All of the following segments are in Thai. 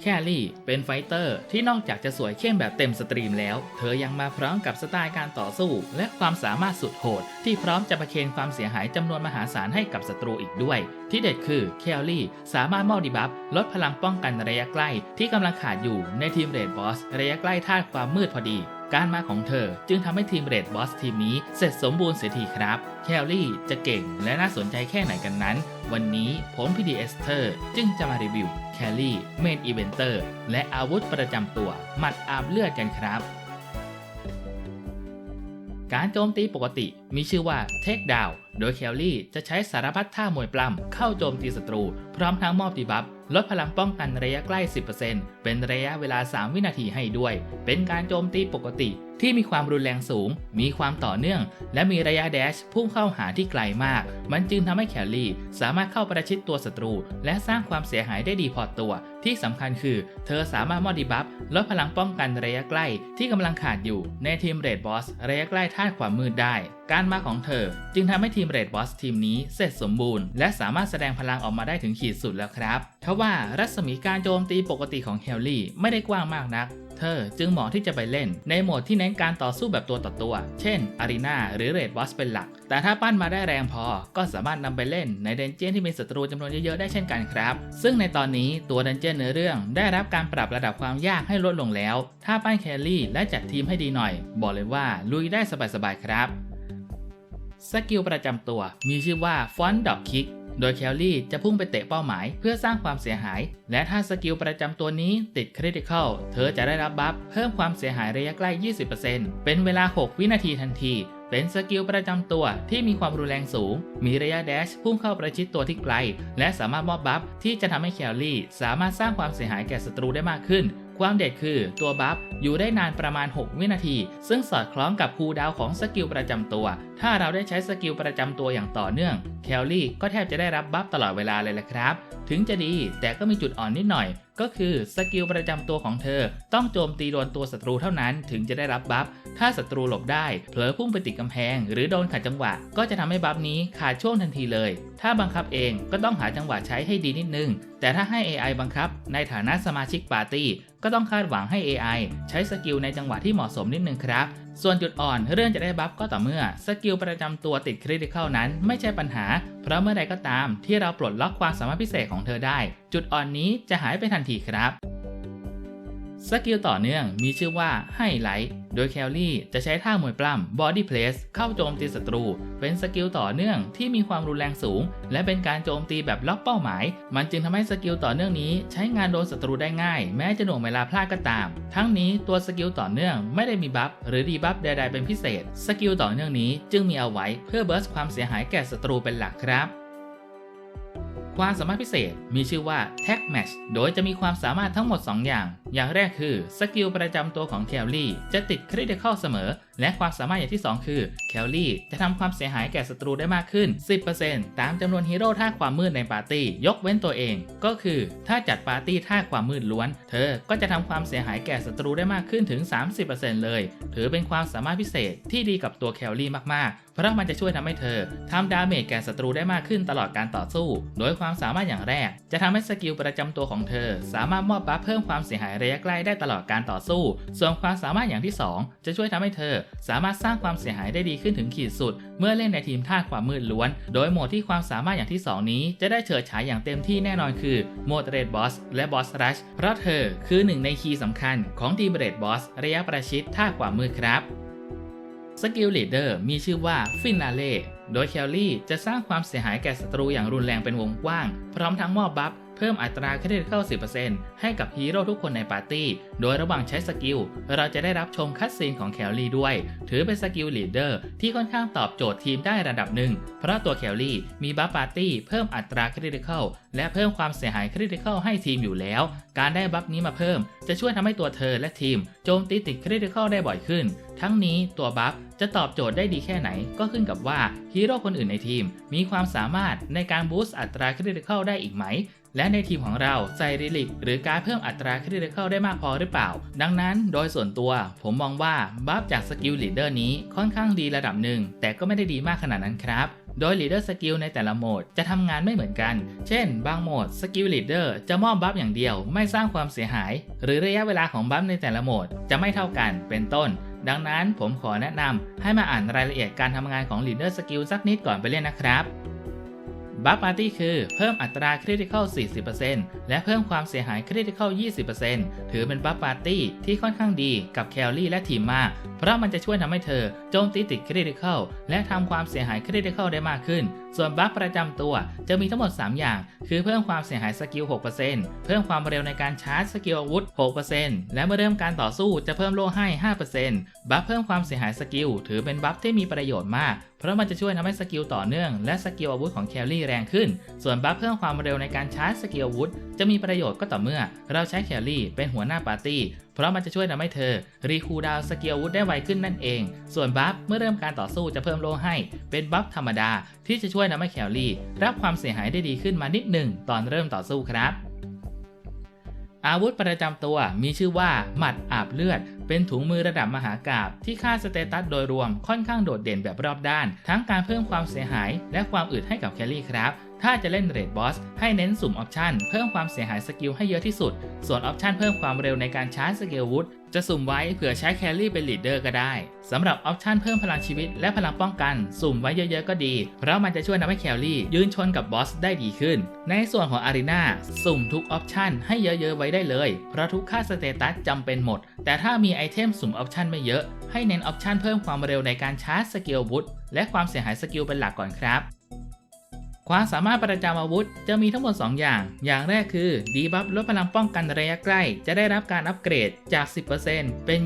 แคลรี่เป็นไฟเตอร์ที่นอกจากจะสวยเข้มแบบเต็มสตรีมแล้ว เธอยังมาพร้อมกับสไตล์การต่อสู้ และความสามารถสุดโหด ที่พร้อมจะประเคนความเสียหายจำนวนมหาศาลให้กับศัตรูอีกด้วย ที่เด็ดคือแคลรี่สามารถมอบดีบัฟลดพลังป้องกันระยะใกล้ ที่กำลังขาดอยู่ในทีมเรดบอสระยะใกล้ท่าความมืดพอดี การมาของเธอจึงทำให้ทีมเรดบอสทีมนี้เสร็จสมบูรณ์เสียทีครับ แคลรี่จะเก่งและน่าสนใจแค่ไหนกันนั้น วันนี้ผมพีดีเอสเตอร์จึงจะมารีวิวแคลรี่เมนอีเวนเตอร์และอาวุธประจำตัวหมัดอาบเลือดกันครับ การโจมตีปกติมีชื่อว่าเทคดาวโดยแคลรี่จะใช้สารพัดท่ามวยปล้ำเข้าโจมตีศัตรู พร้อมทั้งมอบดีบัฟ ลดพลังป้องกันระยะใกล้ 10%เป็นระยะเวลา 3 วินาทีให้ด้วย เป็นการโจมตีปกติ ที่มีความรุนแรงสูง มีความต่อเนื่อง และมีระยะแดชพุ่งเข้าหาที่ไกลมาก มันจึงทำให้แคลรี่ สามารถเข้าประชิดตัวศัตรู และสร้างความเสียหายได้ดีพอตัว ที่สำคัญคือ เธอสามารถมอดดีบัฟลดพลังป้องกันระยะใกล้ ที่กำลังขาดอยู่ในทีมเรดบอสระยะใกล้ธาความมืดได้ การมาของเธอ จึงทำให้ทีมเรดบอสทีมนี้เสร็จสมบูรณ์ และสามารถแสดงพลังออกมาได้ถึงขีดสุดแล้วครับทว่ารัศมีการโจมตีปกติของแคลรี่ไม่ได้กว้างมากนัก เธอ จึงเหมาะที่จะไปเล่น ในโหมดที่เน้นการต่อสู้แบบตัวต่อตัว เช่น อารีนาหรือเรดบอสเป็นหลัก แต่ถ้าปั้นมาได้แรงพอ ก็สามารถนำไปเล่นในเดนเจียนที่มีศัตรูจำนวนเยอะๆได้เช่นกันครับ ซึ่งในตอนนี้ตัวเดนเจียนเนื้อเรื่อง ได้รับการปรับระดับความยากให้ลดลงแล้ว ถ้าปั้นแคลรี่และจัดทีมให้ดีหน่อย บอกเลยว่าลุยได้สบายๆครับ สกิลประจำตัวมีชื่อว่าฟอนต์ดอกคิก โดยแคลรี่จะพุ่งไปเตะเป้าหมายเพื่อสร้างความเสียหาย และถ้าสกิลประจำตัวนี้ติดคริติคอลเธอจะได้รับบัฟเพิ่มความเสียหายระยะใกล้ 20%เป็นเวลา 6 วินาทีทันที เป็นสกิลประจำตัวที่มีความรุนแรงสูง มีระยะแดชพุ่งเข้าประชิดตัวที่ไกล และสามารถมอบบัฟที่จะทำให้แคลรี่สามารถสร้างความเสียหายแก่ศัตรูได้มากขึ้น ความเด็ดคือตัวบัฟอยู่ได้นานประมาณ 6 วินาที ซึ่งสอดคล้องกับคูลดาวของสกิลประจำตัว ถ้าเราได้ใช้สกิลประจำตัวอย่างต่อเนื่อง แคลลี่ก็แทบจะได้รับบัฟตลอดเวลาเลยแหละครับ ถึงจะดีแต่ก็มีจุดอ่อนนิดหน่อย ก็คือสกิลประจำตัวของเธอ ต้องโจมตีโดนตัวศัตรูเท่านั้นถึงจะได้รับบัฟ ถ้าศัตรูหลบได้ เผลอพุ่งไปติดกำแพง หรือโดนขัดจังหวะ ก็จะทำให้บัฟนี้ขาดช่วงทันทีเลย ถ้าบังคับเองก็ต้องหาจังหวะใช้ให้ดีนิดนึง แต่ถ้าให้ AI บังคับ ในฐานะสมาชิกปาร์ตี้ก็ต้องคาดหวังให้ AI ใช้สกิลในจังหวะที่เหมาะสมนิดนึงครับส่วนจุดอ่อนเรื่องจะได้บัฟก็ต่อเมื่อสกิลประจำตัวติดคริติคอลนั้นไม่ใช่ปัญหา เพราะเมื่อใดก็ตามที่เราปลดล็อกความสามารถพิเศษของเธอได้ จุดอ่อนนี้จะหายไปทันทีครับ สกิลต่อเนื่องมีชื่อว่าไฮไลท์โดยแคลรี่จะใช้ท่ามวยปล้ำ Body Place เข้าโจมตีศัตรู เป็นสกิลต่อเนื่องที่มีความรุนแรงสูง และเป็นการโจมตีแบบล็อกเป้าหมาย มันจึงทำให้สกิลต่อเนื่องนี้ใช้งานโดนศัตรูได้ง่าย แม้จะหน่วงเวลาพลาดก็ตาม ทั้งนี้ตัวสกิลต่อเนื่องไม่ได้มีบัฟหรือดีบัฟใดๆเป็นพิเศษ สกิลต่อเนื่องนี้จึงมีเอาไว้เพื่อเบิร์สความเสียหายแก่ศัตรูเป็นหลักครับ ความสามารถพิเศษมีชื่อว่า Tag Match โดยจะมีความสามารถทั้งหมด 2 อย่าง อย่างแรกคือ สกิลประจำตัวของแคลรี่ จะติดคริติคอลเสมอ และความสามารถอย่างที่ 2 คือแคลรี่จะทำความเสียหายแก่ศัตรูได้มากขึ้น 10%ตามจำนวนฮีโร่ท่าความมืดในปาร์ตี้ ยกเว้นตัวเอง ก็คือถ้าจัดปาร์ตี้ท่าความมืดล้วน เธอก็จะทำความเสียหายแก่ศัตรูได้มากขึ้นถึง 30%เลย ถือเป็นความสามารถพิเศษที่ดีกับตัวแคลรี่มากๆ เพราะมันจะช่วยทำให้เธอทำดาเมจแก่ศัตรูได้มากขึ้นตลอดการต่อสู้ โดยความสามารถอย่างแรก จะทำให้สกิลประจำตัวของเธอ สามารถมอบบัฟเพิ่มความเสียหายระยะใกล้ได้ตลอดการต่อสู้ ส่วนความสามารถอย่างที่ 2 จะช่วยทำให้เธอสามารถสร้างความเสียหายได้ดีขึ้นถึงขีดสุด เมื่อเล่นในทีมท่าความมืดล้วน โดยโหมดที่ความสามารถอย่างที่ 2 นี้จะได้เฉิดฉายอย่างเต็มที่แน่นอนคือโหมดเรดบอสและบอสรัชเพราะเธอคือหนึ่งในคีย์สำคัญของทีมเรดบอสระยะประชิดท่าความมืดครับสกิลลีดเดอร์มีชื่อว่าฟินาเล่โดยแคลรี่จะสร้างความเสียหายแก่ศัตรูอย่างรุนแรงเป็นวงกว้าง พร้อมทั้งมอบบัฟ พิ่มอัตราเครดิตเข้า10%ให้กับฮีโร่ทุกคนในปาร์ตี้ โดยระหว่างใช้สกิล เราจะได้รับชมคัดซีนของแคลรี่ด้วย ถือเป็นสกิลลีดเดอร์ที่ค่อนข้างตอบโจทย์ทีมได้ระดับหนึ่ง เพราะตัวแคลรี่มีบัฟปาร์ตี้เพิ่มอัตราเครดิตเข้าและเพิ่มความเสียหายเครดิตเข้าให้ทีมอยู่แล้ว การได้บัฟนี้มาเพิ่ม จะช่วยทำให้ตัวเธอและทีมโจมตีติดเครดิตเข้าได้บ่อยขึ้น ทั้งนี้ตัวบัฟจะตอบโจทย์ได้ดีแค่ไหนก็ขึ้นกับว่าฮีโร่คนอื่นในทีม มีความสามารถในการบูสต์อัตราคริติคอลได้อีกไหม และในทีมของเราใส่ริลิกหรือการเพิ่มอัตราคริติคอลได้มากพอหรือเปล่า ดังนั้นโดยส่วนตัวผมมองว่าบัฟจากสกิลลีดเดอร์นี้ค่อนข้างดีระดับหนึ่ง แต่ก็ไม่ได้ดีมากขนาดนั้นครับโดย Leader Skill ในแต่ละโหมดจะทำงานไม่เหมือนกัน เช่น บางโหมด Skill Leader จะมอบบัฟอย่างเดียว ไม่สร้างความเสียหาย หรือระยะเวลาของบัฟในแต่ละโหมดจะไม่เท่ากัน เป็นต้น ดังนั้นผมขอแนะนำให้มาอ่านรายละเอียดการทำงานของ Leader Skill สักนิดก่อนไปเล่นนะครับ บัฟปาร์ตี้คือเพิ่มอัตราคริติคอล 40%และเพิ่มความเสียหายคริติคอล 20%ถือเป็นบัฟปาร์ตี้ที่ค่อนข้างดีกับแคลรี่และทีมมาก เพราะมันจะช่วยทำให้เธอโจมตีติดคริติคอลและทำความเสียหายคริติคอลได้มากขึ้นส่วนบัฟประจำตัวจะมีทั้งหมด 3 อย่าง คือเพิ่มความเสียหายสกิล 6%เพิ่มความเร็วในการชาร์จสกิลอาวุธ 6%และเมื่อเริ่มการต่อสู้จะเพิ่มโล่ให้ 5%บัฟเพิ่มความเสียหายสกิล ถือเป็นบัฟที่มีประโยชน์มาก เพราะมันจะช่วยทำให้สกิลต่อเนื่อง และสกิลอาวุธของแคลรี่แรงขึ้น ส่วนบัฟเพิ่มความเร็วในการชาร์จสกิลอาวุธ จะมีประโยชน์ก็ต่อเมื่อ เราใช้แคลรี่เป็นหัวหน้าปาร์ตี้ ราะมันจะช่วยทำให้เธอ รีคูดาวสกิลอาวุธได้ไวขึ้นนั่นเอง ส่วนบัฟเมื่อเริ่มการต่อสู้จะเพิ่มโลให้ เป็นบัฟธรรมดาที่จะช่วยทำให้แคลรี่ รับความเสียหายได้ดีขึ้นมานิดหนึ่งตอนเริ่มต่อสู้ครับอาวุธประจำตัวมีชื่อว่า หมัดอาบเลือด เป็นถุงมือระดับมหากาบที่ค่าสเตตัสโดยรวมค่อนข้างโดดเด่นแบบรอบด้าน ทั้งการเพิ่มความเสียหายและความอึดให้กับแคลรี่ครับ ถ้าจะเล่นเรดบอสให้เน้นสุ่มออปชันเพิ่มความเสียหายสกิลให้เยอะที่สุด ส่วนออปชันเพิ่มความเร็วในการชาร์จสกิลวุธจะสุ่มไว้เผื่อใช้แคลรี่เป็นลีดเดอร์ก็ได้สำหรับออปชันเพิ่มพลังชีวิตและพลังป้องกัน สุ่มไว้เยอะๆก็ดี เพราะมันจะช่วยทำให้แคลรี่ยืนชนกับบอสได้ดีขึ้น ในส่วนของอารีนาสุ่มทุกออปชันให้เยอะๆไว้ได้เลย เพราะทุกค่าสเตตัสจำเป็นหมด แต่ถ้ามีไอเทมสุ่มออปชันไม่เยอะ ให้เน้นออปชันเพิ่มความเร็วในการชาร์จสกิลวุธและความเสียหายสกิลเป็นหลักก่อนครับ ความสามารถประจำอาวุธจะมีทั้งหมด 2 อย่าง อย่างแรกคือดีบัฟลดพลังป้องกันระยะใกล้ จะได้รับการอัปเกรดจาก 10%เป็น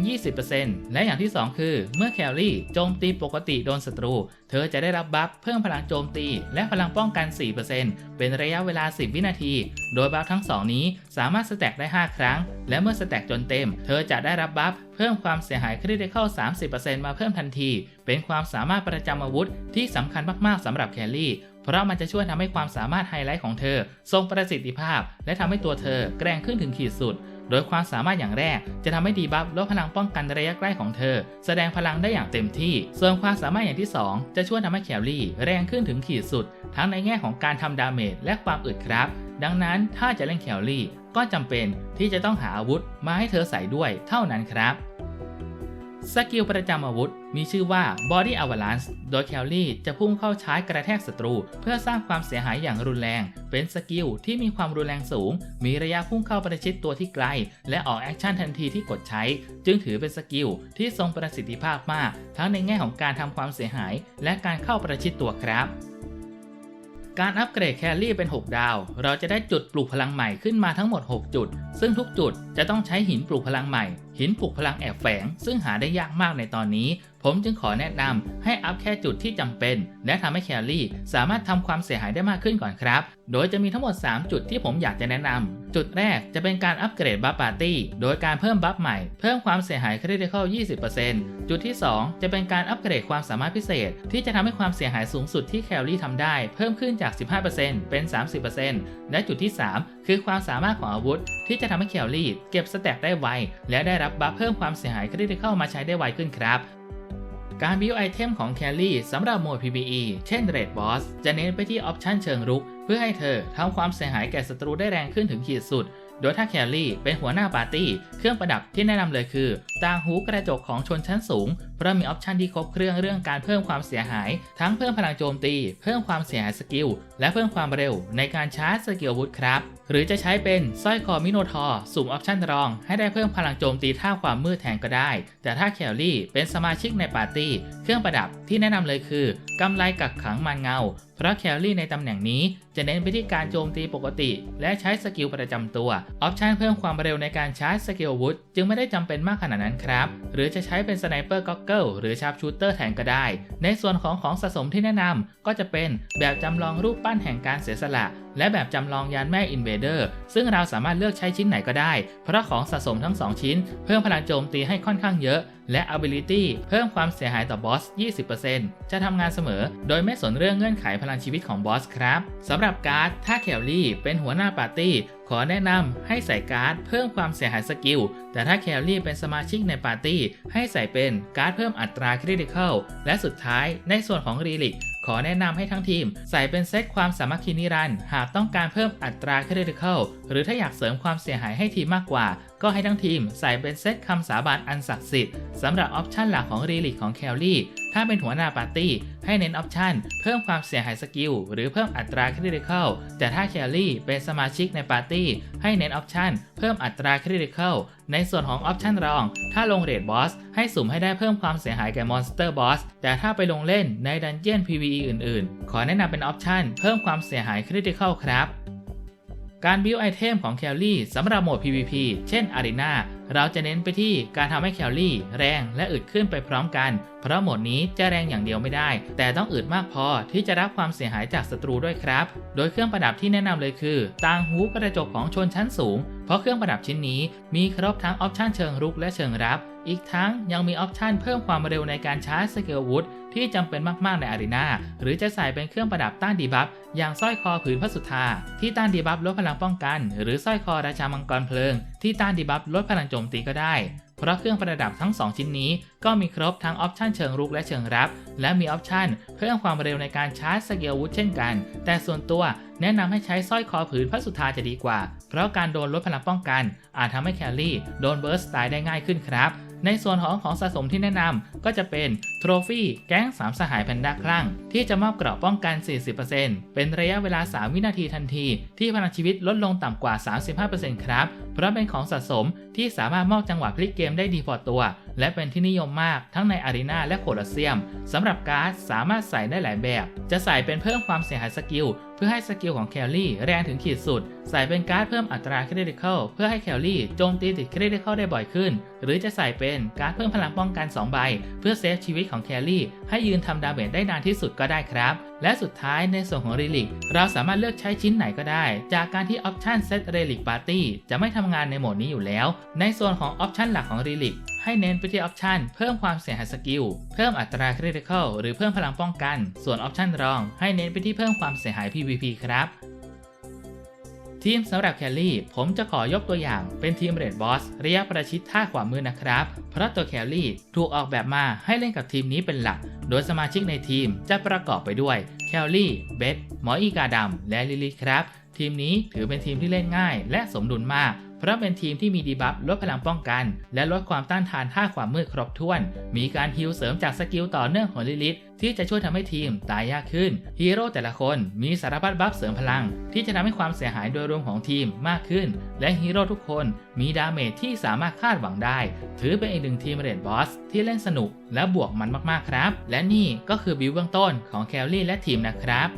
20%และอย่างที่ 2 คือ เมื่อแคลรี่โจมตีปกติโดนศัตรู เธอจะได้รับบัฟเพิ่มพลังโจมตี และพลังป้องกัน 4%เป็นระยะเวลา 10 วินาที โดยบัฟทั้ง 2 นี้สามารถสแต็กได้ 5 ครั้ง และเมื่อสแต็กจนเต็ม เธอจะได้รับบัฟเพิ่มความเสียหายคริติคอล30%มาเพิ่มทันที เป็นความสามารถประจำอาวุธที่สำคัญมากๆสำหรับแคลรี่ เพราะมันจะช่วยทำให้ความสามารถไฮไลท์ของเธอ ทรงประสิทธิภาพ และทำให้ตัวเธอแกร่งขึ้นถึงขีดสุด โดยความสามารถอย่างแรก จะทำให้ดีบัฟลดพลังป้องกันระยะใกล้ของเธอ แสดงพลังได้อย่างเต็มที่ ส่วนความสามารถอย่างที่ 2 จะช่วยทำให้แคลรี่แรงขึ้นถึงขีดสุด ทั้งในแง่ของการทำดาเมจและความอึดครับ ดังนั้นถ้าจะเล่นแคลรี่ก็จำเป็นที่จะต้องหาอาวุธมาให้เธอใส่ด้วยเท่านั้นครับ สกิลประจำอาวุธ มีชื่อว่า Body Avalanche โดยแคลรี่จะพุ่งเข้าชาร์จกระแทกศัตรู เพื่อสร้างความเสียหายอย่างรุนแรง เป็นสกิลที่มีความรุนแรงสูง มีระยะพุ่งเข้าประชิดตัวที่ไกล และออกแอคชั่นทันทีที่กดใช้ จึงถือเป็นสกิลที่ทรงประสิทธิภาพมาก ทั้งในแง่ของการทำความเสียหาย และการเข้าประชิดตัวครับ การอัปเกรดแคลรี่เป็น 6 ดาว เราจะได้จุดปลูกพลังใหม่ขึ้นมาทั้งหมด 6 จุด ซึ่งทุกจุดจะต้องใช้หินปลูกพลังใหม่ หินปลูกพลังแอบแฝง ซึ่งหาได้ยากมากในตอนนี้ ผมจึงขอแนะนำให้อัพแค่จุดที่จำเป็น และทำให้แคลรี่สามารถทำความเสียหายได้มากขึ้นก่อนครับ โดยจะมีทั้งหมด 3 จุดที่ผมอยากจะแนะนำ จุดแรกจะเป็นการอัปเกรดบัฟปาร์ตี้ โดยการเพิ่มบัฟใหม่ เพิ่มความเสียหายคริติคอล20%จุดที่ 2 จะเป็นการอัปเกรดความสามารถพิเศษ ที่จะทำให้ความเสียหายสูงสุดที่แคลรี่ทำได้ เพิ่มขึ้นจาก 15%เป็น 30%และจุดที่ 3 คือความสามารถของอาวุธ ที่จะทำให้แคลรี่เก็บสแต็กได้ไวและได้รับบัฟเพิ่มความเสียหายคริติคอลมาใช้ได้ไวขึ้นครับ การบิวไอเทมของแคลรี่สำหรับโหมด PvE เช่น Raid Boss จะเน้นไปที่ออปชันเชิงรุก เพื่อให้เธอทำความเสียหายแก่ศัตรูได้แรงขึ้นถึงขีดสุด โดยถ้าแคลรี่เป็นหัวหน้าปาร์ตี้ เครื่องประดับที่แนะนำเลยคือต่างหูกระจกของชนชั้นสูง เพราะมีออปชันที่ครบเครื่องเรื่องการเพิ่มความเสียหาย ทั้งเพิ่มพลังโจมตี เพิ่มความเสียหายสกิลและเพิ่มความเร็วในการชาร์จสกิลอาวุธครับ หรือจะใช้เป็นสร้อยคอมิโนทอร์สุ่มออปชันรอง ให้ได้เพิ่มพลังโจมตีท่าความมืดแทนก็ได้ แต่ถ้าแคลรี่เป็นสมาชิกในปาร์ตี้ เครื่องประดับที่แนะนำเลยคือกำไลกักขังมันเงา เพราะแคลรี่ในตำแหน่งนี้จะเน้นไปที่การโจมตีปกติ และใช้สกิลประจำตัว ออปชันเพิ่มความเร็วในการชาร์จสกิลอาวุธจึงไม่ได้จำเป็นมากขนาดนั้นครับ หรือจะใช้เป็นสไนเปอร์ก็อกเกิลหรือชาร์ปชูเตอร์แทนก็ได้ ในส่วนของของสะสมที่แนะนำก็จะเป็นแบบจำลองรูปปั้นแห่งการเสียสละ และแบบจำลองยานแม่อินเวเดอร์ซึ่งเราสามารถเลือกใช้ชิ้นไหนก็ได้ เพราะของสะสมทั้ง 2 ชิ้น เพิ่มพลังโจมตีให้ค่อนข้างเยอะ และ ability เพิ่มความเสียหายต่อบอส 20%จะทำงานเสมอ โดยไม่สนเรื่องเงื่อนไขพลังชีวิตของบอสครับสำหรับการ์ดถ้าแคลรี่เป็นหัวหน้าปาร์ตี้ขอแนะนำให้ใส่การ์ดเพิ่มความเสียหายสกิล แต่ถ้าแคลรี่เป็นสมาชิกในปาร์ตี้ให้ใส่เป็นการ์ดเพิ่มอัตราคริติคอลและสุดท้ายในส่วนของรีลิก ขอแนะนำให้ทั้งทีม ใส่เป็นเซตความสามัคคีนิรันดร์หากต้องการเพิ่มอัตราคริติคอลหรือถ้าอยากเสริมความเสียหายให้ทีมมากกว่าก็ให้ทั้งทีมใส่เป็นเซตคำสาบานอันศักดิ์สิทธิ์สำหรับออปชันหลักของรีลิกของแคลรี่ ถ้าเป็นหัวหน้าปาร์ตี้ ให้เน้นออปชันเพิ่มความเสียหายสกิล หรือเพิ่มอัตราคริติคอลแต่ถ้าแคลรี่เป็นสมาชิกในปาร์ตี้ ให้เน้นออปชันเพิ่มอัตราคริติคอลในส่วนของออปชันรอง ถ้าลงเรทบอส ให้สุ่มให้ได้เพิ่มความเสียหายแก่มอนสเตอร์บอส แต่ถ้าไปลงเล่นในดันเจียน PVE อื่นๆ ขอแนะนำเป็นออปชันเพิ่มความเสียหายคริติคอลครับ การบิวไอเทมของแคลรี่สำหรับโหมด PVP เช่น Arena เราจะเน้นไปที่การทำให้แคลรี่แรงและอึดขึ้นไปพร้อมกัน เพราะโหมดนี้จะแรงอย่างเดียวไม่ได้ แต่ต้องอึดมากพอที่จะรับความเสียหายจากศัตรูด้วยครับ โดยเครื่องประดับที่แนะนำเลยคือต่างหูกระจกของชนชั้นสูง เพราะเครื่องประดับชิ้นนี้มีครบทั้งออปชันเชิงรุกและเชิงรับ อีกทั้งยังมีออปชันเพิ่มความเร็วในการชาร์จสเกลวุธ ที่จำเป็นมากๆในอารีนาหรือจะใส่เป็นเครื่องประดับต้านดีบัฟอย่างสร้อยคอผืนพระสุธาที่ต้านดีบัฟลดพลังป้องกัน หรือสร้อยคอราชามังกรเพลิง ที่ต้านดีบัฟลดพลังโจมตีก็ได้ เพราะเครื่องประดับทั้ง 2 ชิ้นนี้ ก็มีครบทั้งออปชันเชิงรุกและเชิงรับ และมีออปชันเพิ่มความเร็วในการชาร์จสเกลวุธเช่นกัน แต่ส่วนตัวแนะนำให้ใช้สร้อยคอผืนพระสุธาจะดีกว่า เพราะการโดนลดพลังป้องกัน อาจทำให้แคลรี่โดนเบิร์สตายได้ง่ายขึ้นครับ ในส่วนของของสะสมที่แนะนำก็จะเป็นโทรฟี่แก๊งสามสหายแพนด้าคลั่ง ที่จะมอบเกราะป้องกัน 40%เป็นระยะเวลา 3 วินาทีทันที ที่พลังชีวิตลดลงต่ำกว่า 35%ครับ เพราะเป็นของสะสมที่สามารถมอบจังหวะพลิกเกมได้ดีพอตัว และเป็นที่นิยมมากทั้งในอารีนาและโคลอเซียมสำหรับการ์ดสามารถใส่ได้หลายแบบ จะใส่เป็นเพิ่มความเสียหายสกิล เพื่อให้สกิลของแคลรี่แรงถึงขีดสุด ใส่เป็นการ์ดเพิ่มอัตราคริติคอลเพื่อให้แคลรี่โจมตีติดคริติคอลได้บ่อยขึ้น หรือจะใส่เป็นการ์ดเพิ่มพลังป้องกัน 2 ใบ เพื่อเซฟชีวิตของแคลรี่ให้ยืนทำดาเมจได้นานที่สุดก็ได้ครับและสุดท้ายในส่วนของรีลิกเราสามารถเลือกใช้ชิ้นไหนก็ได้ จากการที่ออปชันเซตเรลิกปาร์ตี้จะไม่ทำงานในโหมดนี้อยู่แล้ว ในส่วนของออปชันหลักของรีลิก ให้เน้นไปที่ออปชันเพิ่มความเสียหายสกิล เพิ่มอัตราคริติคอลหรือเพิ่มพลังป้องกัน ส่วนออปชันรอง ให้เน้นไปที่เพิ่มความเสียหาย PVP ครับทีมสำหรับแคลรี่ ผมจะขอยกตัวอย่างเป็นทีมเรดบอสระยะประชิดท่าขวามือนะครับ เพราะตัวแคลรี่ถูกออกแบบมาให้เล่นกับทีมนี้เป็นหลัก โดยสมาชิกในทีมจะประกอบไปด้วยแคลรี่ เบสหมออีกาดำและลิลิครับ ทีมนี้ถือเป็นทีมที่เล่นง่าย และสมดุลมาก เพราะเป็นทีมที่มีดีบัฟลดพลังป้องกัน และลดความต้านทานท่าความมืดครบถ้วน มีการฮิลเสริมจากสกิลต่อเนื่องของลิลิทที่จะช่วยทำให้ทีมตายยากขึ้น ฮีโร่แต่ละคนมีสารพัดบัฟเสริมพลัง ที่จะทำให้ความเสียหายโดยรวมของทีมมากขึ้น และฮีโร่ทุกคนมีดาเมจที่สามารถคาดหวังได้ ถือเป็นอีกหนึ่งทีมเรดบอสที่เล่นสนุกและบวกมันมากๆครับ และนี่ก็คือบิวเบื้องต้นของแคลรี่และทีมนะครับ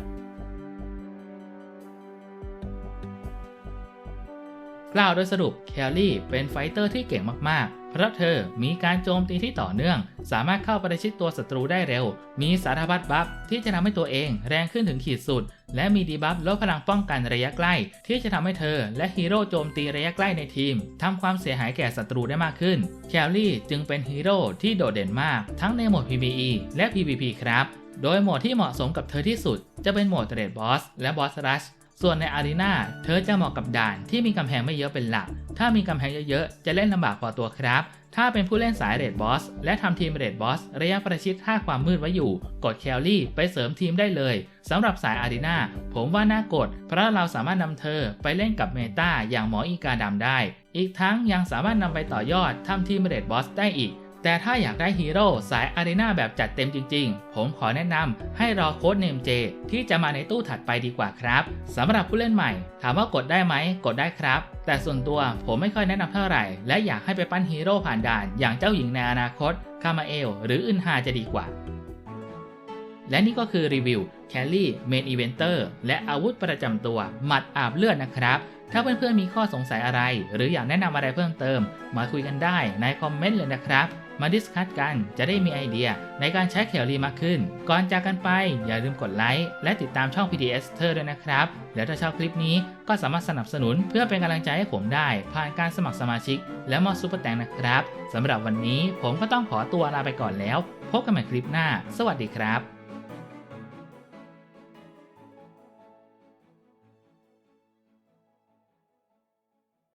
กล่าวโดยสรุปแคลรี่เป็นไฟเตอร์ที่เก่งมากๆ เพราะเธอมีการโจมตีที่ต่อเนื่อง สามารถเข้าประชิดตัวศัตรูได้เร็ว มีสารพัดบัฟที่จะทำให้ตัวเองแรงขึ้นถึงขีดสุด และมีดีบัฟลดพลังป้องกันระยะใกล้ ที่จะทำให้เธอและฮีโร่โจมตีระยะใกล้ในทีมทำความเสียหายแก่ศัตรูได้มากขึ้น แคลรี่จึงเป็นฮีโร่ที่โดดเด่นมาก ทั้งในโหมด PvE และ PvP ครับ โดยโหมดที่เหมาะสมกับเธอที่สุด จะเป็นโหมดเรดบอสและบอสรัช ส่วนในอารีนาเธอจะเหมาะกับด่านที่มีกำแพงไม่เยอะเป็นหลัก ถ้ามีกำแพงเยอะๆ จะเล่นลำบากพอตัวครับ ถ้าเป็นผู้เล่นสายเรดบอสและทำทีมเรดบอสระยะประชิดท่าความมืดไว้อยู่ กดแคลรี่ไปเสริมทีมได้เลยสำหรับสายอารีนาผมว่าน่ากด เพราะเราสามารถนำเธอไปเล่นกับเมตาอย่างหมออีกาดำได้ อีกทั้งยังสามารถนำไปต่อยอดทำทีมเรดบอสได้อีก แต่ถ้าอยากได้ฮีโร่สายอารีนาแบบจัดเต็มจริงๆ ผมขอแนะนำให้รอโค้ดเนมเจที่จะมาในตู้ถัดไปดีกว่าครับสำหรับผู้เล่นใหม่ ถามว่ากดได้ไหมกดได้ครับ แต่ส่วนตัวผมไม่ค่อยแนะนำเท่าไหร่ และอยากให้ไปปั้นฮีโร่ผ่านด่าน อย่างเจ้าหญิงในอนาคต คามาเอล หรืออึนฮาจะดีกว่า และนี่ก็คือรีวิวแคลรี่เมนอีเวนเตอร์และอาวุธประจำตัวหมัดอาบเลือดนะครับถ้าเพื่อนๆมีข้อสงสัยอะไร หรืออยากแนะนำอะไรเพิ่มเติม มาคุยกันได้ในคอมเมนต์เลยนะครับ มาดิสคัตกันจะได้มีไอเดียในการใช้แคลรี่มากขึ้น ก่อนจากกันไปอย่าลืมกดไลค์และติดตามช่อง PDS เธอด้วยนะครับ แล้วถ้าชอบคลิปนี้ก็สามารถสนับสนุนเพื่อเป็นกำลังใจให้ผมได้ ผ่านการสมัครสมาชิก และมอบซูเปอร์แตงนะครับสำหรับวันนี้ผมก็ต้องขอตัวลาไปก่อนแล้ว พบกันใหม่คลิปหน้า สวัสดีครับ